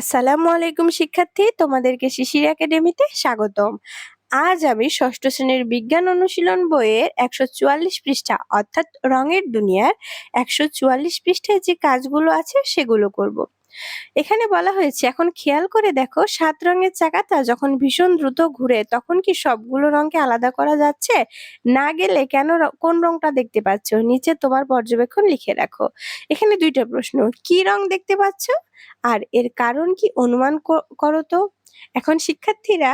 আসসালামু আলাইকুম শিক্ষার্থী, তোমাদেরকে শিশির একাডেমিতে স্বাগতম আজ আমি ষষ্ঠ শ্রেণির বিজ্ঞান অনুশীলন বইয়ের একশো চুয়াল্লিশ পৃষ্ঠা, অর্থাৎ রঙের দুনিয়ার একশো চুয়াল্লিশ পৃষ্ঠায় যে কাজগুলো আছে সেগুলো করব। এখানে বলা হয়েছে, এখন খেয়াল করে দেখো, সাত রঙের চাকাটা যখন ভীষণ দ্রুত ঘুরে, তখন কি সবগুলো রঙকে আলাদা করা যাচ্ছে? না গেলে কেন কোন রংটা দেখতে পাচ্ছ? নিচে তোমার পর্যবেক্ষণ লিখে রাখো। এখানে দুইটা প্রশ্ন, কি রং দেখতে পাচ্ছ? আর এর কারণ কি অনুমান করো তো। এখন শিক্ষার্থীরা,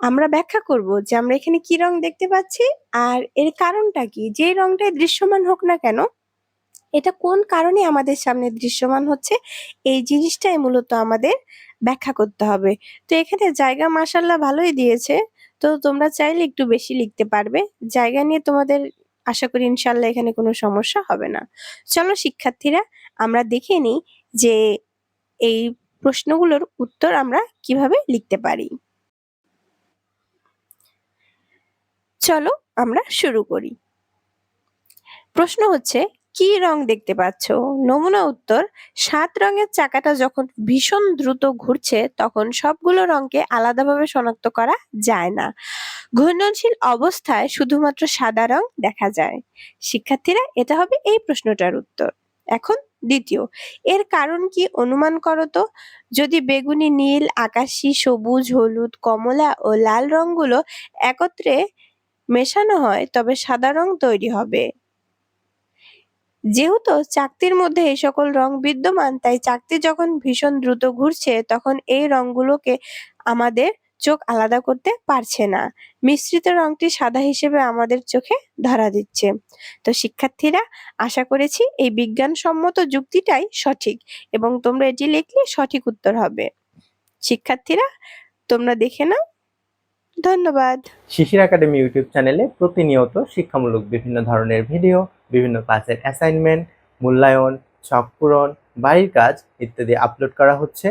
আমরা ব্যাখ্যা করব যে আমরা এখানে কি রং দেখতে পাচ্ছি, আর এর কারণটা কি? যে রংটাই দৃশ্যমান হোক না কেন এটা কোন কারণে আমাদের সামনে দৃশ্যমান হচ্ছে? এই জিনিসটাই মূলত আমাদের ব্যাখ্যা করতে হবে। তো এখানে জায়গা মাসাল্লাহ ভালোই দিয়েছে। তো তোমরা চাইলে একটু বেশি লিখতে পারবে। জায়গা নিয়ে তোমাদের আশা করি ইনশাল্লাহ এখানে কোনো সমস্যা হবে না। চলো শিক্ষার্থীরা, আমরা দেখে নিই যে এই প্রশ্নগুলোর উত্তর আমরা কীভাবে লিখতে পারি। চলো আমরা শুরু করি। প্রশ্ন হচ্ছে কি রং দেখতে পাচ্ছ? নমুনা উত্তর, সাত রঙের চাকাটা যখন ভীষণ দ্রুত ঘুরছে, তখন সবগুলো রঙকে আলাদাভাবে শনাক্ত করা যায় না। ঘূর্ণনশীল অবস্থায় শুধুমাত্র সাদা রং দেখা যায়। শিক্ষার্থীরা, এটা হবে এই প্রশ্নটার উত্তর। এখন দ্বিতীয়, এর কারণ কি অনুমান করো তো? যদি বেগুনি, নীল, আকাশি, সবুজ, হলুদ, কমলা ও লাল রংগুলো একত্রে মেশানো হয়, তবে সাদা রং তৈরি হবে। যেহেতু চাকতির মধ্যে এই সকল রং বিদ্যমান, তাই চাকতি যখন ভীষণ দ্রুত ঘুরছে, তখন এই রংগুলোকে আমাদের চোখ আলাদা করতে পারছে না। মিশ্রিত রংটি সাদা হিসেবে আমাদের চোখে ধরা দিচ্ছে। তো শিক্ষার্থীরা, আশা করেছি এই বিজ্ঞানসম্মত যুক্তিটাই সঠিক এবং তোমরা এটি লিখলে সঠিক উত্তর হবে। শিক্ষার্থীরা, তোমরা দেখে নাও। ধন্যবাদ। শিশির একাডেমি ইউটিউব চ্যানেলে প্রতিনিয়ত শিক্ষামূলক বিভিন্ন ধরনের ভিডিও বিভিন্ন ক্লাসের অ্যাসাইনমেন্ট মূল্যায়ন, ছক পূরণ, বাড়ির কাজ ইত্যাদি আপলোড করা হচ্ছে।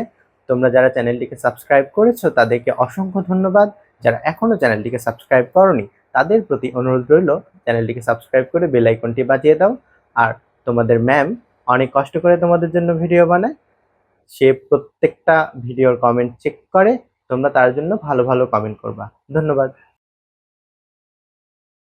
তোমরা যারা চ্যানেলটিকে সাবস্ক্রাইব করেছ, তাদেরকে অসংখ্য ধন্যবাদ। যারা এখনও চ্যানেলটিকে সাবস্ক্রাইব করনি, তাদের প্রতি অনুরোধ রইল চ্যানেলটিকে সাবস্ক্রাইব করে বেল আইকনটি বাজিয়ে দাও। আর তোমাদের ম্যাম অনেক কষ্ট করে তোমাদের জন্য ভিডিও বানায়। সে প্রত্যেকটা ভিডিওর কমেন্ট চেক করে, তোমরা তার জন্য ভালো ভালো কমেন্ট করবা। ধন্যবাদ।